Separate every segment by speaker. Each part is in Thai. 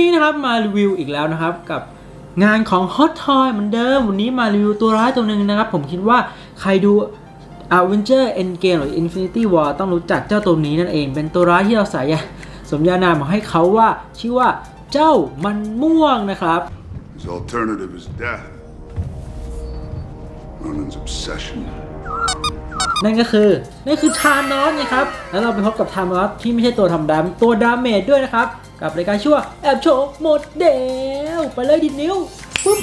Speaker 1: นี้นะครับมารีวิวอีกแล้วนะครับกับงานของ Hot Toy เหมือนเดิม วันนี้มารีวิวตัวร้ายตัวหนึ่งนะครับ ผมคิดว่าใครดู Avenger Endgame หรือ Infinity War ต้องรู้จักเจ้าตัวนี้นั่นเอง เป็นตัวร้ายที่เราใสายสมญานามมาให้เขาว่าชื่อว่าเจ้ามันม่วงนะครับ
Speaker 2: His alternative is death. Ronan's obsession.
Speaker 1: นั่นก็คือนั่นคือทานอสนะครับ แล้วเราไปพบกับทานอสที่ไม่ใช่ตัวทำดำตัวดาเมจด้วยนะครับ กับรายการชื่อว่าแอบโชว์หมดเดวไปเลยดินิ้วปุ๊บ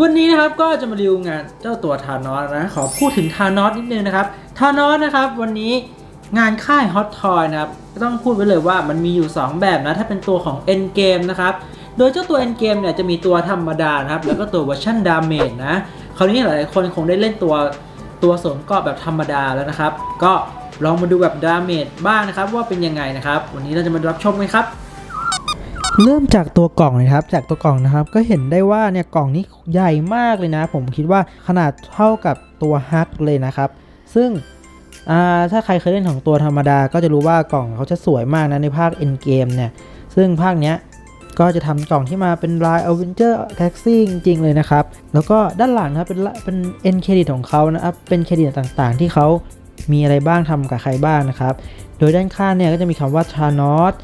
Speaker 1: วันนี้นะครับก็จะมารีวิวงานเจ้าตัวทานอสนะ ขอพูดถึงทานอสนิดนึงนะครับทานอสนะครับ วันนี้งานค่ายฮอตทอยนะครับ ก็ต้องพูดไว้เลยว่ามันมีอยู่ 2 แบบนะ ถ้าเป็นตัวของ Endgame นะครับ โดยเจ้าตัว Endgame เนี่ยจะมีตัวธรรมดานะครับ แล้วก็ตัวเวอร์ชันดาเมจนะ คราวนี้หลายๆคนคงได้เล่นตัวตัวสวมเกราะแบบธรรมดาแล้วนะครับ ก็ลองมาดูแบบดาเมจบ้างนะครับ ว่าเป็นยังไงนะครับ วันนี้เราจะมารับชมกันครับเริ่มจากตัวกล่องเลยครับ จากตัวกล่องนะครับ ก็เห็นได้ว่าเนี่ยกล่องนี้ใหญ่มากเลยนะ ผมคิดว่าขนาดเท่ากับตัวฮักเลยนะครับ ซึ่งถ้าใครเคยเล่นของตัวธรรมดา ก็จะรู้ว่ากล่องเขาจะสวยมากนะในภาค Endgame เนี่ย ซึ่งภาคเนี้ย ก็จะทำกล่องที่มาเป็นลาย Avenger Taxi จริงๆเลยนะครับ แล้วก็ด้านหลังนะครับเป็นเป็น end credit ของเขานะครับเป็นเครดิตต่างๆ ที่เขามีอะไรบ้างทำกับใครบ้างนะครับ โดยด้านข้างเนี่ยก็จะมีคำว่า Thanos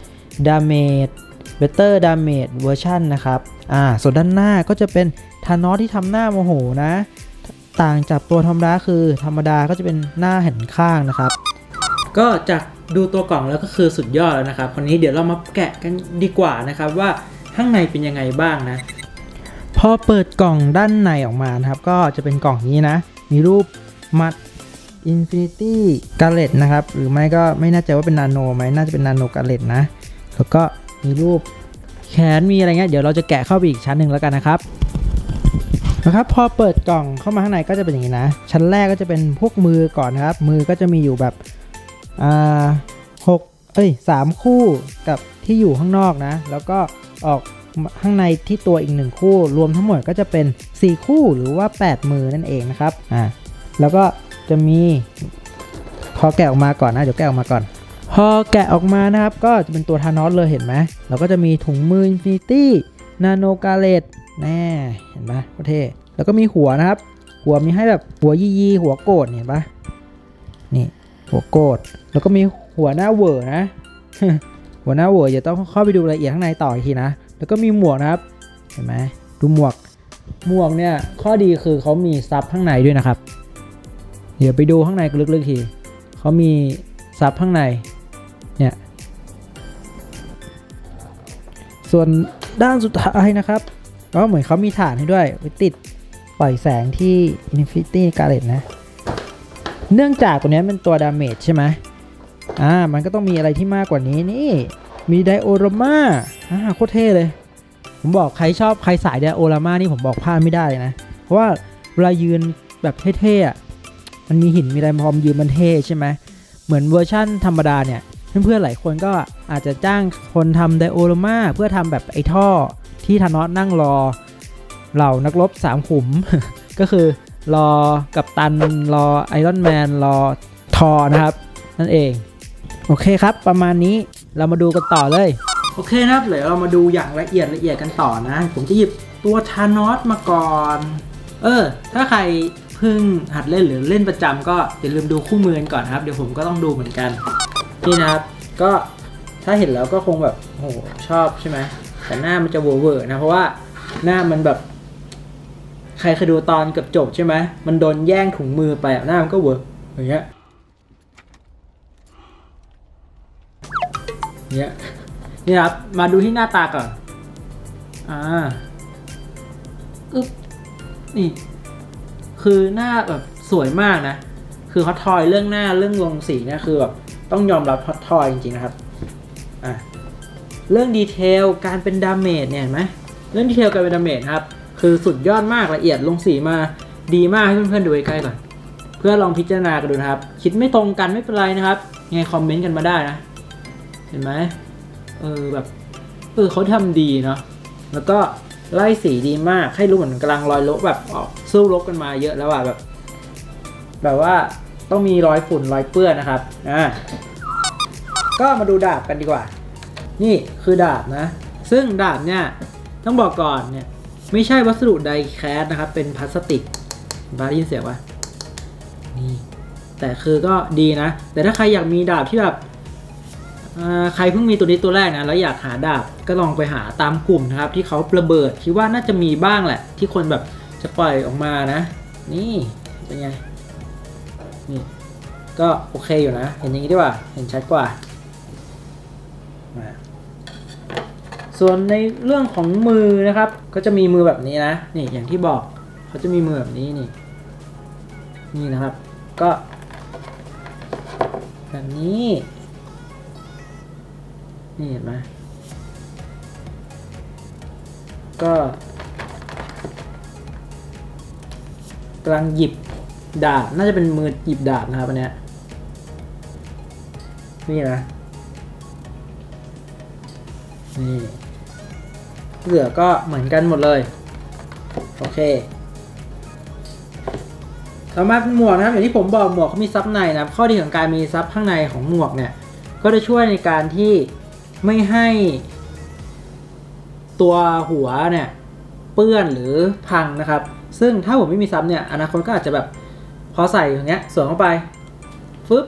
Speaker 1: Damage Better Damage Version นะครับอ่าส่วนด้านหน้าก็จะเป็น Thanos ที่ทำหน้าโมโหนะ ต่างจากตัวธรรมดาคือธรรมดาก็จะเป็นหน้าหันข้างนะครับ ก็จาก ดูตัวกล่องแล้วก็คือสุดยอดแล้วนะครับคราวนี้เดี๋ยวเรามาแกะกันดีกว่านะครับว่าข้างในเป็นยังไงบ้างนะ พอเปิดกล่องด้านในออกมานะครับ ก็จะเป็นกล่องนี้นะ มีรูปมัด Infinity g a l l e t นะครับ หรือไม่ก็ไม่แน่ใจว่าเป็นนาโนไหมน่าจะเป็นนาโนกาเลตนะ แล้วก็มีรูปแขนมีอะไรเงี้ยเดี๋ยวเราจะแกะเข้าไปอีกชั้นหนึ่งแล้วกันนะครับนะครับพอเปิดกล่องเข้ามาข้างในก็จะเป็นอย่างนี้นะ ชั้นแรกก็จะเป็นพวกมือก่อนนะครับ มือก็จะมีอยู่แบบ อ่าหกเอ้ยสามคู่กับที่อยู่ข้างนอกนะ แล้วก็ออกข้างในที่ตัวอีกหนึ่งคู่ รวมทั้งหมดก็จะเป็น 4 คู่หรือว่า 8 มือนั่นเองนะครับอ่าแล้วก็จะมีพอแกะออกมาก่อนนะเดี๋ยวแกะออกมาก่อน พอแกะออกมานะครับ ก็จะเป็นตัวทานอสเลยเห็นไหมเราก็จะมีถุงมืออินฟินิตี้นาโนกาเลตแน่เห็นไหมโคตรเท่แล้วก็มีหัวนะครับ หัวมีให้แบบหัวยี่ยีหัวโกรธเห็นปะนี่ หัวโกรธแล้วก็มีหัวหน้าเวอร์นะ หัวหน้าเวออย่าต้องเข้าไปดูรายละเอียดข้างในต่ออีกทีนะ แล้วก็มีหมวกนะครับ เห็นไหมดูหมวก หมวกเนี่ยข้อดีคือเขามีซับข้างในด้วยนะครับ เดี๋ยวไปดูข้างในลึกๆทีเขามีซับข้างใน เนี่ย ส่วนด้านสุดท้ายนะครับ ก็เหมือนเขามีฐานให้ด้วยไว้ติดปล่อยแสงที่ Infinity g a l l e t นะ เนื่องจากตัวนี้เป็นตัวดาเมจใช่ไหมอ่า มันก็ต้องมีอะไรที่มากกว่านี้นี่ มีไดโอรามาอ่าโคตรเท่เลย ผมบอกใครชอบใครสายไดโอรามานี่ผมบอกพลาดไม่ได้เลยนะ เพราะว่าเวลายืนแบบเท่ๆอะมันมีหินมีอะไรพร้อมยืนมันเท่ใช่ไหมเหมือนเวอร์ชั่นธรรมดาเนี่ยเพื่อนๆหลายคนก็อาจจะจ้างคนทำไดโอรามาเพื่อทำแบบไอ้ท่อที่ธานอสนั่งรอ เหล่านักรบสามขุม ก็คือ รอกับตัน รอไอรอนแมน รอทอนะครับ นั่นเอง โอเคครับ ประมาณนี้เรามาดูกันต่อเลย โอเคนะครับเดี๋ยวเรามาดูอย่างละเอียดละเอียดกันต่อนะ ผมจะหยิบตัวทานอสมาก่อน เออ ถ้าใครเพิ่งหัดเล่นหรือเล่นประจำก็อย่าลืมดูคู่มือกันก่อนนะครับ เดี๋ยวผมก็ต้องดูเหมือนกันนี่นะครับก็ถ้าเห็นแล้วก็คงแบบโอ้โหชอบใช่ไหมแต่หน้ามันจะเวอร์เวอร์นะเพราะว่าหน้ามันแบบ ใครเคยดูตอนเกับจบใช่ไหมมันโดนแย่งถุงมือไปหน้ามันก็เวอร์กอย่างเงี้ยเนี้ยนี่ครับ มาดูที่หน้าตาก่อน อ่า อึ๊บ นี่ คือหน้าแบบสวยมากนะ คือฮอตทอยเรื่องหน้าเรื่องลงสีเนี่ยคือแบบต้องยอมรับฮอตทอยจริงๆนะครับ อะเรื่องดีเทลการเป็นดาเมจเนี่ยเห็นไหมเรื่องดีเทลการเป็นดาเมจครับ คือสุดยอดมากละเอียดลงสีมาดีมากให้เพื่อนๆดูใกล้ๆก่อน เพื่อลองพิจารณากันดูนะครับ คิดไม่ตรงกันไม่เป็นไรนะครับยังไงคอมเมนต์กันมาได้นะ เห็นไหมเออแบบเออเขาทำดีเนาะแล้วก็ไล่สีดีมากให้รู้เหมือนกำลังรอยลบแบบออกสู้รบกันมาเยอะแล้วอะแบบ แบบว่าต้องมีรอยฝุ่นรอยเปื้อนนะครับอ่าก็มาดูดาบกันดีกว่า นี่คือดาบนะ ซึ่งดาบเนี่ยต้องบอกก่อนเนี่ย ไม่ใช่วัสดุไดแคสนะครับ เป็นพลาสติกบาได้ยินเสียงวะนี่แต่คือก็ดีนะ แต่ถ้าใครอยากมีดาบที่แบบใครเพิ่งมีตัวนี้ตัวแรกนะแล้วอยากหาดาบก็ลองไปหาตามกลุ่มนะครับ ที่เขาระเบิดคิดว่าน่าจะมีบ้างแหละ ที่คนแบบจะปล่อยออกมานะ นี่เป็นไงนี่ก็โอเคอยู่นะ เห็นอย่างนี้ดีกว่า เห็นชัดกว่า ส่วนในเรื่องของมือนะครับ ก็จะมีมือแบบนี้นะ นี่อย่างที่บอกเขาจะมีมือแบบนี้นี่ นี่นะครับ ก็ แบบนี้ นี่เห็นไหมก็กำลังหยิบดาบ น่าจะเป็นมือหยิบดาบนะครับอันเนี้ยนี่นะนี่ เหลือก็เหมือนกันหมดเลย โอเคต่อมาเป็นหมวกนะครับอย่างที่ผมบอกหมวกเขามีซับในนะครับข้อดีของการมีซับข้างในของหมวกเนี่ยก็จะช่วยในการที่ไม่ให้ตัวหัวเนี่ยเปื้อนหรือพังนะครับ ซึ่งถ้าผมไม่มีซับเนี่ยอนาคตก็อาจจะแบบพอใส่อย่างเงี้ยสวมเข้าไปฟึบ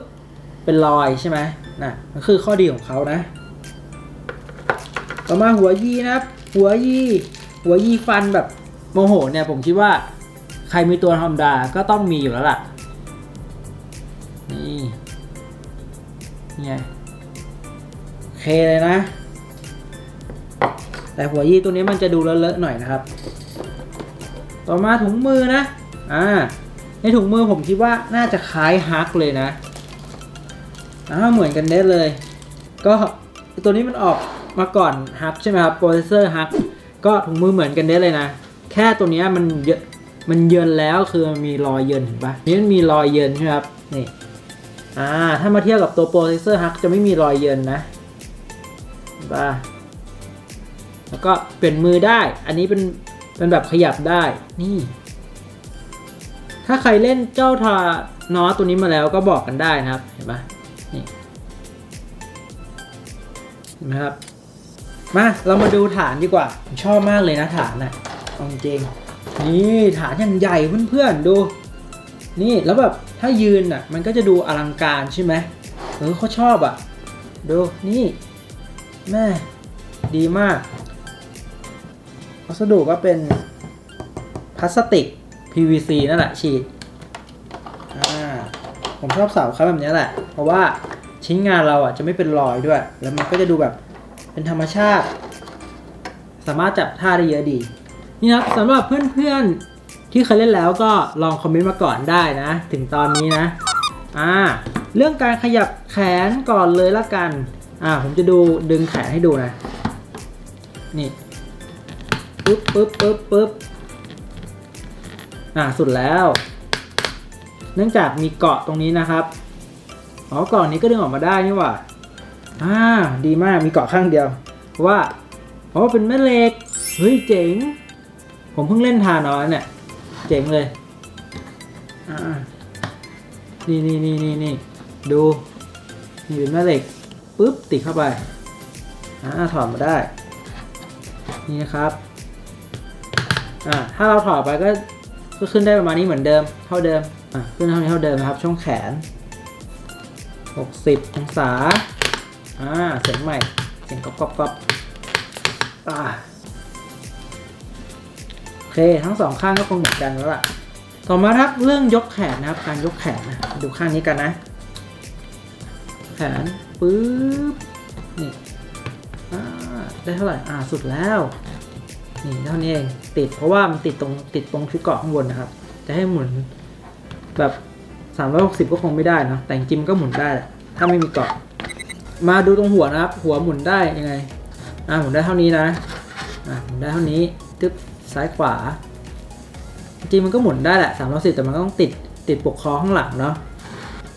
Speaker 1: เป็นรอยใช่ไหมน่ะมันคือข้อดีของเขานะ ต่อมาหัวยีนะครับ หัวยี่หัวยี่ฟันแบบโมโหเนี่ยผมคิดว่าใครมีตัวธรรมดาก็ต้องมีอยู่แล้วล่ะ นี่นี่ไงเคเลยนะ แต่หัวยี่ตัวนี้มันจะดูเลอะๆหน่อยนะครับ ต่อมาถุงมือนะ อ่า ในถุงมือผมคิดว่าน่าจะคล้ายฮักเลยนะอ่าเหมือนกันเด้เลย ก็ตัวนี้มันออก มาก่อนฮักใช่ไหมครับโปรเซสเซอร์ฮักก็ถุงมือเหมือนกันเด้เลยนะ แค่ตัวนี้มันเยอะมันเยินแล้วคือมันมีรอยเยินเห็นปะนี่มันมีรอยเยินใช่ไหมครับนี่อ่าถ้ามาเทียบกับตัวโปรเซสเซอร์ฮักจะไม่มีรอยเยินนะเห็นปะแล้วก็เปลี่ยนมือได้ อันนี้เป็นเป็นแบบขยับได้นี่ ถ้าใครเล่นเจ้าทานอสตัวนี้มาแล้วก็บอกกันได้นะครับ เห็นปะนี่เห็นไหมครับ มา เรามาดูฐานดีกว่า ชอบมากเลยนะฐานน่ะเอาจริงนี่ฐานอย่างใหญ่เพื่อนๆดู นี่แล้วแบบถ้ายืนอะ มันก็จะดูอลังการใช่ไหมเออเขาชอบอะ ดูนี่แม่ดีมากวัสดุก็เป็นพลาสติก PVC นั่นแหละฉีดอ่าผมชอบเสาเขาแบบนี้แหละ เพราะว่าชิ้นงานเราอะจะไม่เป็นรอยด้วย แล้วมันก็จะดูแบบ เป็นธรรมชาติ สามารถจับท่าได้เยอะดี นี่นะครับสำหรับเพื่อนๆที่เคยเล่นแล้วก็ลองคอมเมนต์มาก่อนได้นะ ถึงตอนนี้นะอ่าเรื่องการขยับแขนก่อนเลยละกันอ่าผมจะดูดึงแขนให้ดูนะ นี่ปึ๊บปึ๊บปึ๊บปึ๊บอ่าสุดแล้ว เนื่องจากมีเกาะตรงนี้นะครับอ๋อเกาะนี้ก็ดึงออกมาได้นี่หว่า อ่าดีมากมีเกาะข้างเดียว เพราะว่าเพราะว่าเป็นแม่เหล็กเฮ้ยเจ๋ง ผมเพิ่งเล่นทานอสเนี่ยเจ๋งเลยอ่านี่นี่นี่นี่นี่ดูนี่เป็นแม่เหล็กปุ๊บติดเข้าไปอ่าถอดมาได้ นี่นะครับอ่าถ้าเราถอดไปก็ก็ขึ้นได้ประมาณนี้เหมือนเดิมเท่าเดิมอะขึ้นเท่านี้เท่าเดิมนะครับช่วงแขน 60 องศา อ่าเสียงใหม่เสียงก๊อบก๊อบก๊อบอ่าโอเคทั้งสองข้างก็คงเหมือนกันแล้วล่ะ ต่อมาครับเรื่องยกแขนนะครับ การยกแขนนะดูข้างนี้กันนะ แขนปึ๊บนี่ได้เท่าไหร่อ่าสุดแล้วนี่เท่านี้เองติดเพราะว่ามันติดตรงติดตรงชุดเกาะข้างบนนะครับ จะให้หมุนแบบ 360 ก็คงไม่ได้เนะแต่จริงมันก็หมุนได้ถ้าไม่มีเกาะ มาดูตรงหัวนะครับ หัวหมุนได้ยังไงอ่าหมุนได้เท่านี้นะอ่าหมุนได้เท่านี้ตึ๊บซ้ายขวา จริงมันก็หมุนได้แหละ360แต่มันก็ต้องติดติดปกคอข้างหลังเนาะ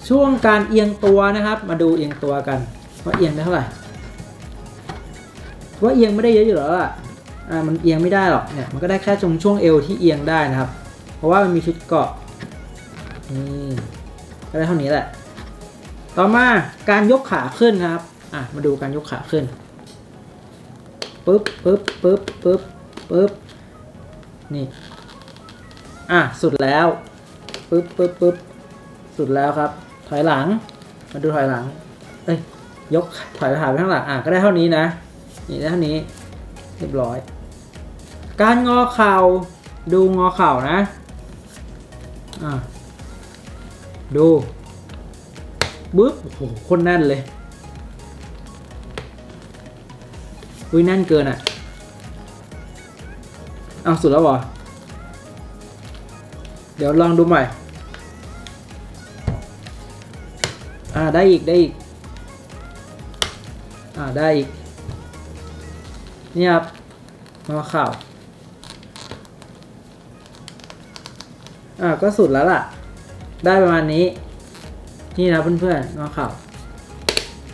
Speaker 1: ช่วงการเอียงตัวนะครับ มาดูเอียงตัวกันว่าเอียงได้เท่าไหร่ว่าเอียงไม่ได้เยอะอยู่แล้วล่ะอ่ามันเอียงไม่ได้หรอกเนี่ยมันก็ได้แค่ตรงช่วงเอวที่เอียงได้นะครับ เพราะว่ามันมีชุดเกาะนี่ก็ได้เท่านี้แหละ ต่อมาการยกขาขึ้นนะครับ อะมาดูการยกขาขึ้นปึ๊บปึ๊บปึ๊บปึ๊บปึ๊บนี่ อะสุดแล้วปึ๊บปึ๊บปึ๊บสุดแล้วครับ ถอยหลัง มาดูถอยหลัง เอ้ยยกถอยขาไปข้างหลังอะก็ได้เท่านี้นะ นี่ได้เท่านี้ เรียบร้อย การงอเข่าดูงอเข่านะ อะดู บึ๊บโอ้โหคนแน่นเลย อุ้ยแน่นเกินอะ เอาสุดแล้วเหรอ เดี๋ยวลองดูใหม่ อ่าได้อีกได้อีก อ่าได้อีก นี่ครับ มาข่าวอ่าก็สุดแล้วล่ะ ได้ประมาณนี้ นี่นะเพื่อนๆมาข่าว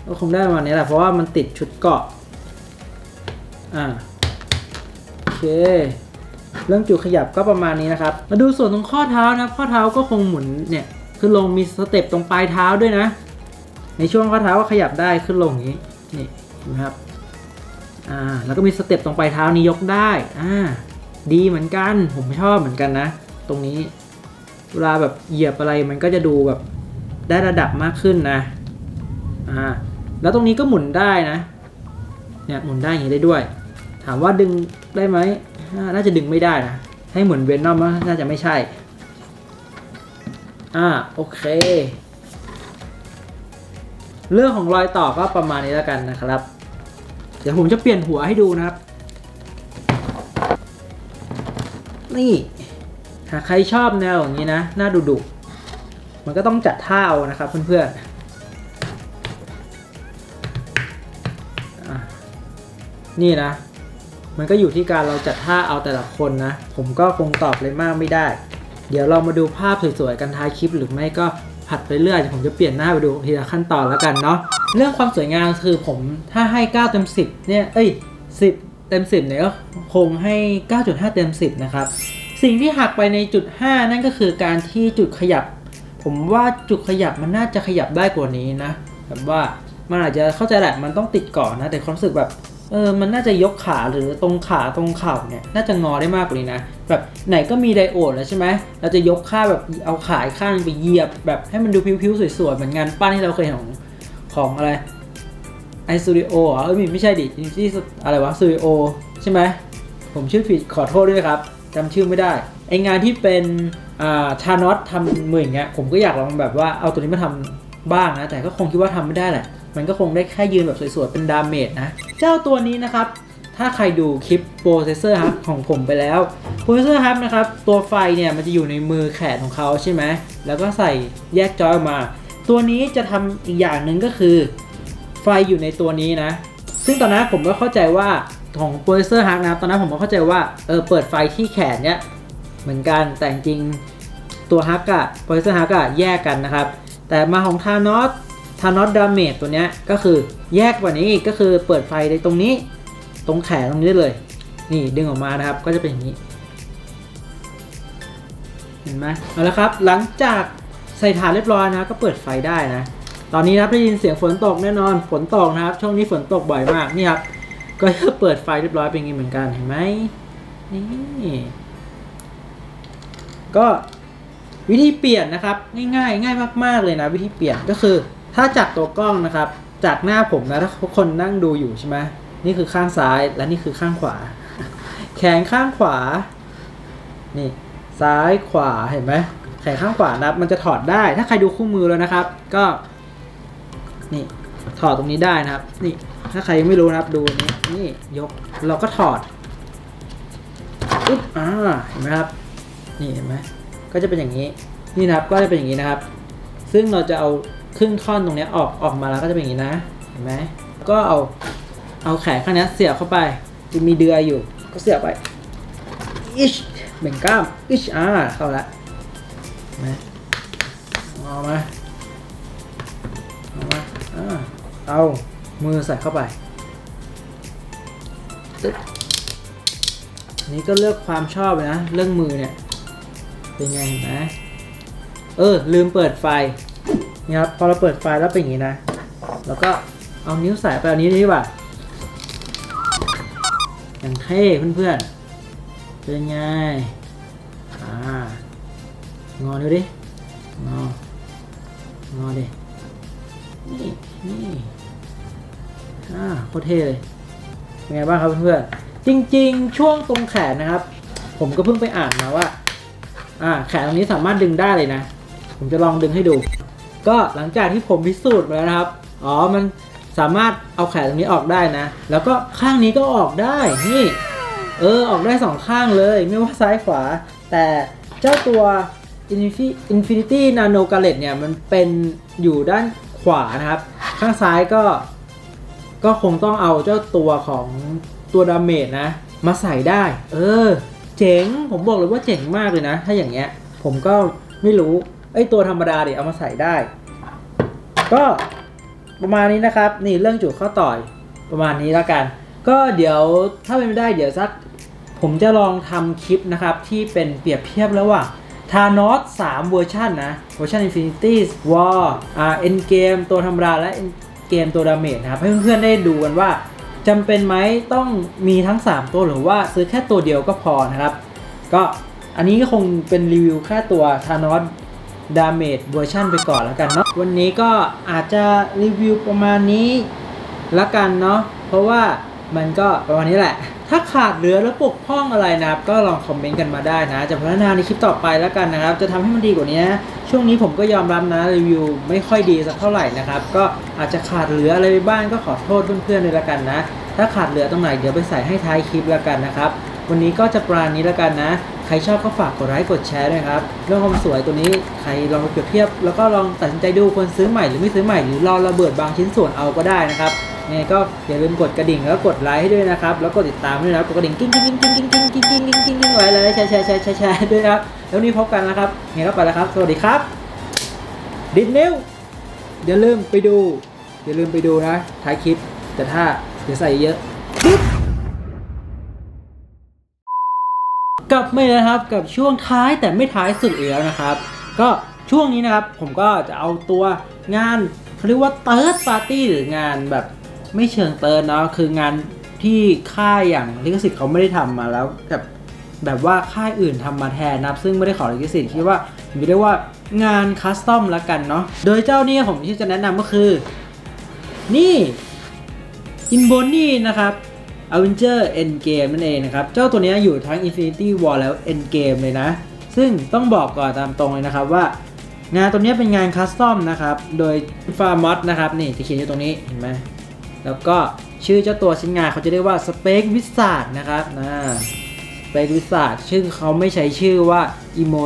Speaker 1: ก็คงได้ประมาณนี้แหละเพราะว่ามันติดชุดเกาะอ่าโอเคเรื่องจุดขยับก็ประมาณนี้นะครับ มาดูส่วนตรงข้อเท้านะ ข้อเท้าก็คงหมุนเนี่ยขึ้นลงมีสเต็ปตรงปลายเท้าด้วยนะ ในช่วงข้อเท้าก็ขยับได้ขึ้นลงอย่างนี้นี่นะครับอ่าแล้วก็มีสเต็ปตรงปลายเท้านี้ยกได้อ่าดีเหมือนกันผมชอบเหมือนกันนะ ตรงนี้เวลาแบบเหยียบอะไรมันก็จะดูแบบ ได้ระดับมากขึ้นนะอ่าแล้วตรงนี้ก็หมุนได้นะเนี่ยหมุนได้อย่างนี้ได้ด้วย ถามว่าดึงได้ไหมน่าจะดึงไม่ได้นะ ให้หมือนเวนนอมน่าจะไม่ใช่ อ่าโอเค เรื่องของรอยต่อก็ประมาณนี้แล้วกันนะครับ เดี๋ยวผมจะเปลี่ยนหัวให้ดูนะครับ นี่หากใครชอบแนวอย่างนี้นะน้าดุดุ มันก็ต้องจัดท่าเอานะครับเพื่อนๆนี่นะ มันก็อยู่ที่การเราจัดท่าเอาแต่ละคนนะ ผมก็คงตอบเลยมากไม่ได้ เดี๋ยวเรามาดูภาพสวยๆกันท้ายคลิปหรือไม่ก็ผัดไปเรื่อยผมจะเปลี่ยนหน้าไปดูทีละขั้นตอนแล้วกันเนาะ เรื่องความสวยงามคือผมถ้าให้ 9 เต็ม 10 เนี่ย เอ้ย 10 เต็ม 10 เนี่ยก็คงให้ 9.5 เต็ม 10 นะครับ สิ่งที่หักไปในจุด 5 นั่นก็คือการที่จุดขยับ ผมว่าจุดขยับมันน่าจะขยับได้กว่านี้นะแบบว่ามันอาจจะเข้าใจแหละมันต้องติดเกาะนะ แต่ความรู้สึกแบบเออมันน่าจะยกขาหรือตรงขาตรงเข่าเนี่ยน่าจะงอได้มากกว่านี้นะ แบบไหนก็มีไดโอดแล้วใช่ไหมเราจะยกข้าแบบเอาขาข้างไปเหยียบ แบบให้มันดูพิ้วๆสวยๆเหมือนงานปั้นที่เราเคยเห็นของของอะไรไอสตูดิโออะเออไม่ไม่ใช่ดิที่อะไรวะสตูดิโอใช่ไหมผมชื่อผิดขอโทษด้วยครับ จำชื่อไม่ได้ไองานที่เป็นอ่าชานอตทำมืออย่างเงี้ยผมก็อยากลองแบบว่าเอาตัวนี้มาทำบ้างนะ แต่ก็คงคิดว่าทำไม่ได้แหละ มันก็คงได้แค่ยืนแบบสวยๆ เป็นดาเมจนะ เจ้าตัวนี้นะครับ ถ้าใครดูคลิป Processor Hub ของผมไปแล้ว Processor Hub นะครับ ตัวไฟเนี่ยมันจะอยู่ในมือแขนของเขาใช่ไหมแล้วก็ใส่แยกจอยออกมา ตัวนี้จะทำอีกอย่างหนึ่งก็คือ ไฟอยู่ในตัวนี้นะ ซึ่งตอนนั้นผมก็เข้าใจว่า ของ Processor Hub นะครับ ตอนนั้นผมก็เข้าใจว่าเออเปิดไฟที่แขนเนี่ยเหมือนกันแต่จริงตัวฮักอะ Processor Hub อะแยกกันนะครับ แต่มาของ Thanos Thanos Damage ตัวเนี้ยก็คือแยกกว่านี้อีกก็คือเปิดไฟในตรงนี้ ตรงแขนตรงนี้ได้เลย นี่ดึงออกมานะครับก็จะเป็นอย่างนี้ เห็นไหมเอาละครับ หลังจากใส่ฐานเรียบร้อยนะก็เปิดไฟได้นะ ตอนนี้นะครับได้ยินเสียงฝนตกแน่นอนฝนตกนะครับ ช่วงนี้ฝนตกบ่อยมากนี่ครับ ก็จะเปิดไฟเรียบร้อยเป็นอย่างนี้เหมือนกันเห็นไหมนี่ก็วิธีเปลี่ยนนะครับ ง่ายๆ ง่ายมาก ๆเลยนะ วิธีเปลี่ยนก็คือ ถ้าจากตัวกล้องนะครับ จากหน้าผมนะถ้าคนนั่งดูอยู่ใช่ไหมนี่คือข้างซ้ายและนี่คือข้างขวา แขนข้างขวา นี่ ซ้ายขวาเห็นไหมแขนข้างขวานะครับมันจะถอดได้ ถ้าใครดูคู่มือแล้วนะครับ ก็ นี่ถอดตรงนี้ได้นะครับ นี่ ถ้าใครยังไม่รู้นะครับ ดูนี่นี่ยกเราก็ถอดอุ๊บอ่าเห็นไหมครับ นี่เห็นไหมก็จะเป็นอย่างนี้ นี่นะครับก็จะเป็นอย่างนี้นะครับ ซึ่งเราจะเอาครึ่งท่อนตรงนี้ออกออกมาแล้วก็จะเป็นอย่างนี้นะ เห็นไหมก็เอาเอาแขนข้างนี้เสียบเข้าไปจะมีเดือยอยู่ ก็เสียบไปอิชเบ่งกล้ามอิชอ่าเข้าละเห็นไหมเอามาเอามาอ่าเอา มือใส่เข้าไปตึ๊บอันนี้ก็เลือกความชอบนะ เรื่องมือเนี่ย เป็นไงเห็นไหมเออ ลืมเปิดไฟนี่ครับพอเราเปิดไฟแล้วเป็นอย่างนี้นะ แล้วก็เอานิ้วใส่ไปเอานิ้วนี้ดีกว่าอย่างเท่เพื่อนๆเป็นไงอ่างอดูดิงองอดินี่นี่ อ่าโคตรเท่เลยเป็นไงบ้างครับเพื่อนๆจริง ๆ ช่วงตรงแขนนะครับ ผมก็เพิ่งไปอ่านมาว่า อ่า แขนตรงนี้สามารถดึงได้เลยนะ ผมจะลองดึงให้ดู ก็หลังจากที่ผมพิสูจน์มาแล้วนะครับ อ๋อมันสามารถเอาแขนตรงนี้ออกได้นะ แล้วก็ข้างนี้ก็ออกได้นี่เออออกได้สองข้างเลย ไม่ว่าซ้ายขวา แต่เจ้าตัว Infinity Nano g a l l e t เนี่ย มันเป็นอยู่ด้านขวานะครับ ข้างซ้ายก็ ก็คงต้องเอาเจ้าตัวของตัวดาเมจนะ มาใส่ได้ เออ เจ๋ง ผมบอกเลยว่าเจ๋งมากเลยนะ ถ้าอย่างเงี้ย ผมก็ไม่รู้ ไอ้ตัวธรรมดาเดี๋ยวเอามาใส่ได้ ก็ประมาณนี้นะครับ นี่เรื่องจุดข้อต่อยประมาณนี้แล้วกัน ก็เดี๋ยวถ้าเป็นไม่ได้เดี๋ยวสัก ผมจะลองทำคลิปนะครับ ที่เป็นเปรียบเทียบแล้วว่าทานอส3เวอร์ชันนะ เวอร์ชัน Infinity War อ่า Endgame ตัวธรรมดาและ เกมตัวดาเมจนะครับ ให้เพื่อนๆได้ดูกันว่าจำเป็นไหมต้องมีทั้ง 3 ตัวหรือว่าซื้อแค่ตัวเดียวก็พอนะครับ ก็อันนี้ก็คงเป็นรีวิวแค่ตัวทานอสดาเมจเวอร์ชันไปก่อนแล้วกันเนาะวันนี้ก็อาจจะรีวิวประมาณนี้ละกันเนาะเพราะว่ามันก็ประมาณนี้แหละ ถ้าขาดเหลือแล้วปกพร่องอะไรนะครับ ก็ลองคอมเมนต์กันมาได้นะ จะพัฒนาในคลิปต่อไปแล้วกันนะครับ จะทำให้มันดีกว่านี้ช่วงนี้ผมก็ยอมรับนะรีวิวไม่ค่อยดีสักเท่าไหร่นะครับ ก็อาจจะขาดเหลืออะไรไปบ้างก็ขอโทษเพื่อนๆเลยละกันนะ ถ้าขาดเหลือตรงไหนเดี๋ยวไปใส่ให้ท้ายคลิปแล้วกันนะครับ วันนี้ก็จะประมาณนี้แล้วกันนะ ใครชอบก็ฝากกดไลค์กดแชร์ด้วยครับ เรื่องความสวยตัวนี้ใครลองไปเปรียบเทียบ แล้วก็ลองตัดสินใจดูควรซื้อใหม่หรือไม่ซื้อใหม่หรือรอระเบิดบางชิ้นส่วนเอาก็ได้นะครับ ยังไงก็อย่าลืมกดกระดิ่งแล้วกดไลค์ให้ด้วยนะครับ แล้วกดติดตามด้วยนะครับกดกระดิ่งกิ้งกิ้งกิ้งกิ้งกิ้งกิ้งกิ้งกิ้งกิ้งกิ้งกิ้งไว้เลยแชร์แชร์แชร์แชร์แชร์ด้วยครับ แล้วนี้พบกันนะครับยังไงก็ไปแล้วครับ สวัสดีครับ ดิดนิ้วอย่าลืมไปดู อย่าลืมไปดูนะ ท้ายคลิป แต่ถ้าเดี๋ยวใส่เยอะกลับมาแล้วนะครับกับช่วงท้ายแต่ไม่ท้ายสุดอีกแล้วนะครับ ก็ช่วงนี้นะครับผมก็จะเอาตัวงานเขาเรียกว่าเติร์ดปาร์ตี้หรืองานแบบ ไม่เชิงเติร์ดเนาะคืองานที่ค่ายอย่างลิขสิทธิ์เขาไม่ได้ทำมาแล้วแบบแบบว่าค่ายอื่นทำมาแทนนับซึ่งไม่ได้ขอลิขสิทธิ์คิดว่าเรียกว่างานคัสตอมละกันเนาะโดยเจ้านี้ผมที่จะแนะนำก็คือ นี่อินโบนี่นะครับ Avenger Endgame นั่นเองนะครับ เจ้าตัวนี้อยู่ทั้ง Infinity War แล้ว Endgame เลยนะ ซึ่งต้องบอกก่อนตามตรงเลยนะครับว่า งานตัวนี้เป็นงานคัสตอมนะครับ โดย f a r m o d นะครับ นี่ที่เขียนอยู่ตรงนี้เห็นไหม แล้วก็ชื่อเจ้าตัวชิ้นงานเขาจะเรียกว่า Space Wizard นะครับนะ Space Wizard ชื่อเขาไม่ใช้ชื่อว่า Emo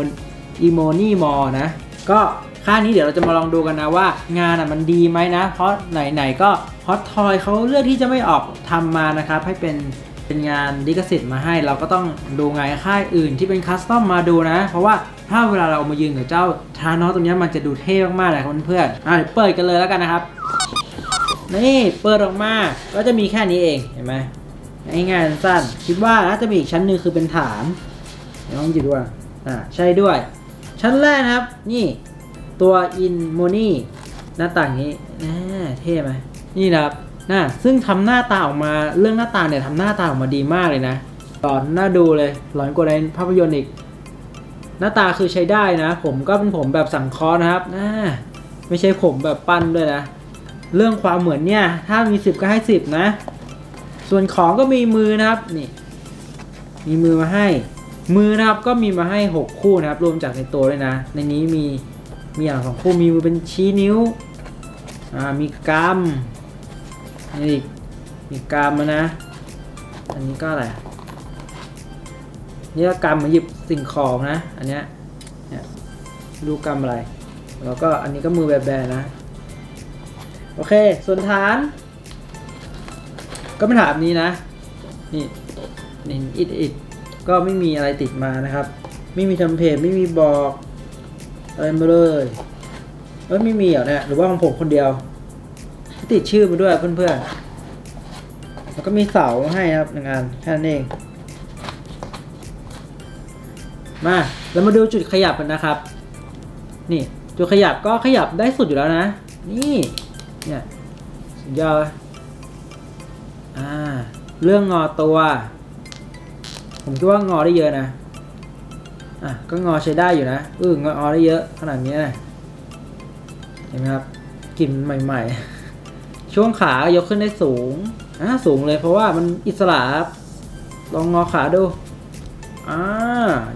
Speaker 1: Emoni m o นะ ก็ค่ายนี้เดี๋ยวเราจะมาลองดูกันนะว่างานอะมันดีไหมนะ เพราะไหนๆก็ฮอตทอยเขาเลือกที่จะไม่ออกทำมานะครับ ให้เป็นเป็นงานลิขสิทธิ์มาให้ เราก็ต้องดูงานค่ายอื่นที่เป็นคัสตอมมาดูนะ เพราะว่าถ้าเวลาเราเอามายืนกับเจ้าทานอสตัวนี้มันจะดูเท่มากๆเลยเพื่อนๆอะเดี๋ยวเปิดกันเลยแล้วกันนะครับ นี่เปิดออกมาก็จะมีแค่นี้เองเห็นไหมง่ายๆสั้นคิดว่าน่าจะมีอีกชั้นหนึ่งคือเป็นฐานลองหยิบดูอะอ่าใช่ด้วย ชั้นแรกนะครับ นี่ตัวอินโมนี่หน้าต่างนี้น่าเท่ไหมนี่นะครับน่าซึ่งทำหน้าตาออกมาเรื่องหน้าตาเนี่ยทำหน้าตาออกมาดีมากเลยนะหลอนน่าดูเลยหลอนกว่าในภาพยนตร์อีก หน้าตาคือใช้ได้นะ ผมก็เป็นผมแบบสังเคราะห์นะครับน่าไม่ใช่ผมแบบปั้นด้วยนะ เรื่องความเหมือนเนี่ย ถ้ามีสิบก็ให้สิบนะ ส่วนของก็มีมือนะครับนี่มีมือมาให้ มือนะครับก็มีมาให้ 6 คู่นะครับ รวมจากในตัวด้วยนะ ในนี้มีมีอย่างสองคู่มีมือเป็นชี้นิ้วอ่ามีกรามนี่อีกมีกรามนะ อันนี้ก็อะไรนี่ก็กรรมมือนหยิบสิ่งของนะ อันเนี้ยเนี่ยดูกรรมอะไร แล้วก็อันนี้ก็มือแบนๆนะ โอเค ส่วนฐาน ก็เป็นฐานนี้นะ นี่นี่อิดอิดก็ไม่มีอะไรติดมานะครับ ไม่มีทำเพจไม่มีบอกอะไรมาเลยเอ้ยไม่มีเหรอเนี่ยหรือว่าของผมคนเดียว ติดชื่อมาด้วยเพื่อนๆแล้วก็มีเสาให้ครับหนึ่งอันแค่นั้นเองมาเรามาดูจุดขยับกันนะครับ นี่จุดขยับก็ขยับได้สุดอยู่แล้วนะ นี่ เนี่ยยอดอ่า เรื่องงอตัว ผมคิดว่างอได้เยอะนะ อะ ก็งอใช้ได้อยู่นะอืองอได้เยอะขนาดนี้นะเห็นไหมครับกลิ่นใหม่ ๆ ช่วงขายกขึ้นได้สูงอ่าสูงเลยเพราะว่ามันอิสระครับลองงอขาดูอ่า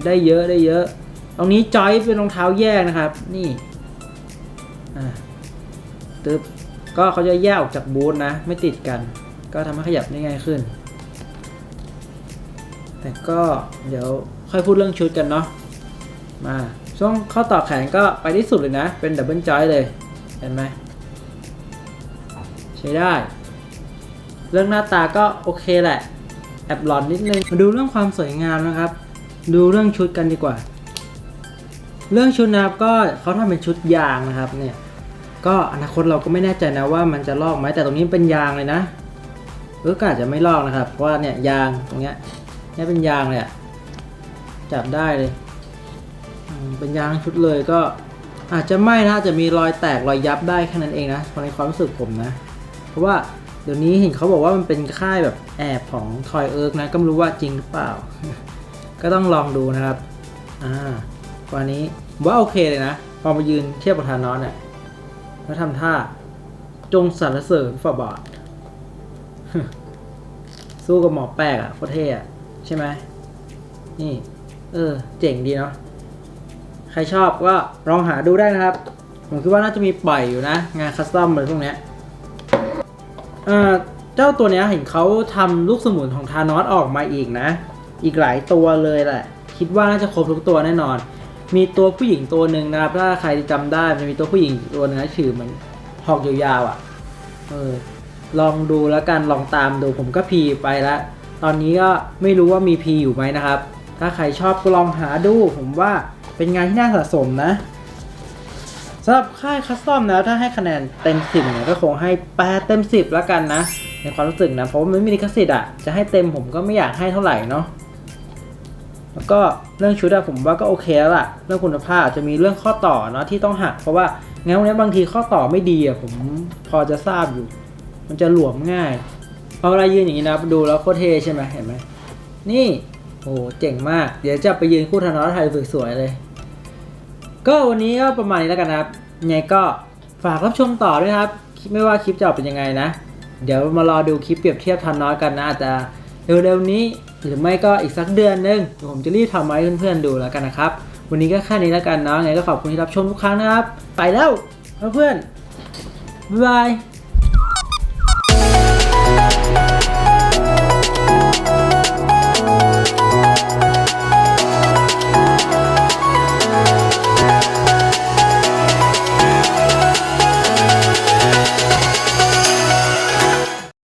Speaker 1: ได้เยอะได้เยอะตรงนี้จอยเป็นรองเท้าแยกนะครับ นี่อ่าตึ๊บ ก็เขาจะแยกออกจากบูธนะ ไม่ติดกัน ก็ทำให้ขยับได้ง่ายขึ้น แต่ก็เดี๋ยวค่อยพูดเรื่องชุดกันเนาะมาช่วงข้อต่อแขนก็ไปที่สุดเลยนะ เป็นดับเบิลจอยเลย เห็นไหมใช้ได้ เรื่องหน้าตาก็โอเคแหละ แอบหลอนนิดนึง มาดูเรื่องความสวยงามนะครับ ดูเรื่องชุดกันดีกว่า เรื่องชุดนะครับก็เขาทำเป็นชุดยางนะครับเนี่ย ก็อนาคตเราก็ไม่แน่ใจนะว่ามันจะลอกไหมแต่ตรงนี้เป็นยางเลยนะเออก็อาจจะไม่ลอกนะครับ เพราะว่าเนี่ยยางตรงเนี้ยเนี่ยเป็นยางเลยอะจับได้เลยเป็นยางชุดเลยก็อาจจะไม่นะจะมีรอยแตกรอยยับได้แค่นั้นเองนะในความรู้สึกผมนะ เพราะว่าเดี๋ยวนี้เห็นเขาบอกว่ามันเป็นค่ายแบบแอบของทอยเอิร์กนะ ก็ไม่รู้ว่าจริงหรือเปล่า ก็ต้องลองดูนะครับ อ่าวันนี้ว่าโอเคเลยนะ พอมายืนเทียบกับทานอสเนี่ย แล้วทำท่า จงสรรเสริญฝ่าบาท สู้กับหมอแปลกอะโคตรเท่อะใช่ไหมนี่ เออ เจ๋งดีเนาะใครชอบก็ลองหาดูได้นะครับ ผมคิดว่าน่าจะมีปล่อยอยู่นะ งานคัสตอมอะไรพวกเนี้ยเออเจ้าตัวเนี้ยเห็นเขาทำลูกสมุนของทานอสออกมาอีกนะ อีกหลายตัวเลยแหละ คิดว่าน่าจะครบทุกตัวแน่นอน มีตัวผู้หญิงตัวหนึ่งนะครับถ้าใครจำได้มันมีตัวผู้หญิงตัวหนึงนะชื่อมันหอกยาวๆอะเออลองดูแล้วกันลองตามดูผมก็พีไปล้วตอนนี้ก็ไม่รู้ว่ามีพีอยู่ไหมนะครับ ถ้าใครชอบก็ลองหาดูผมว่าเป็นงานที่น่าสะสมนะสำหรับค่ายคัสตอมนะถ้าให้คะแนนเต็มสิบเนี่ยก็คงให้แปดเต็มสิบแล้วกันนะในความรู้สึกนะเพราะว่ามันไม่มีลิขสิทธิ์อะจะให้เต็มผมก็ไม่อยากให้เท่าไหร่เนาะ แล้วก็เรื่องชุดอะผมว่าก็โอเคแล้วล่ะ เรื่องคุณภาพอาจจะมีเรื่องข้อต่อเนาะที่ต้องหัก เพราะว่างั้นวันนี้บางทีข้อต่อไม่ดีอะผมพอจะทราบอยู่ มันจะหลวมง่ายเอเวลายืนอย่างนี้นะดูแล้วโคตรเท่ใช่ไหมเห็นไหมนี่โอ้เจ๋งมาก เดี๋ยวจะไปยืนคู่ธนอสไทยสวยๆเลย ก็วันนี้ก็ประมาณนี้แล้วกันนะครับยังไงก็ฝากรับชมต่อด้วยครับ ไม่ว่าคลิปจะออกเป็นยังไงนะ เดี๋ยวมารอดูคลิปเปรียบเทียบทันน้อยกันนะอาจจะ เร็วๆนี้ หรือไม่ก็อีกสักเดือนหนึงผมจะรีบทำไว้เพื่อนๆดูแล้วกันนะครับ วันนี้ก็แค่นี้แล้วกันเนาะไงก็ขอบคุณที่รับชมทุกครั้งนะครับ ไปแล้วเพื่อนๆบ๊ายบาย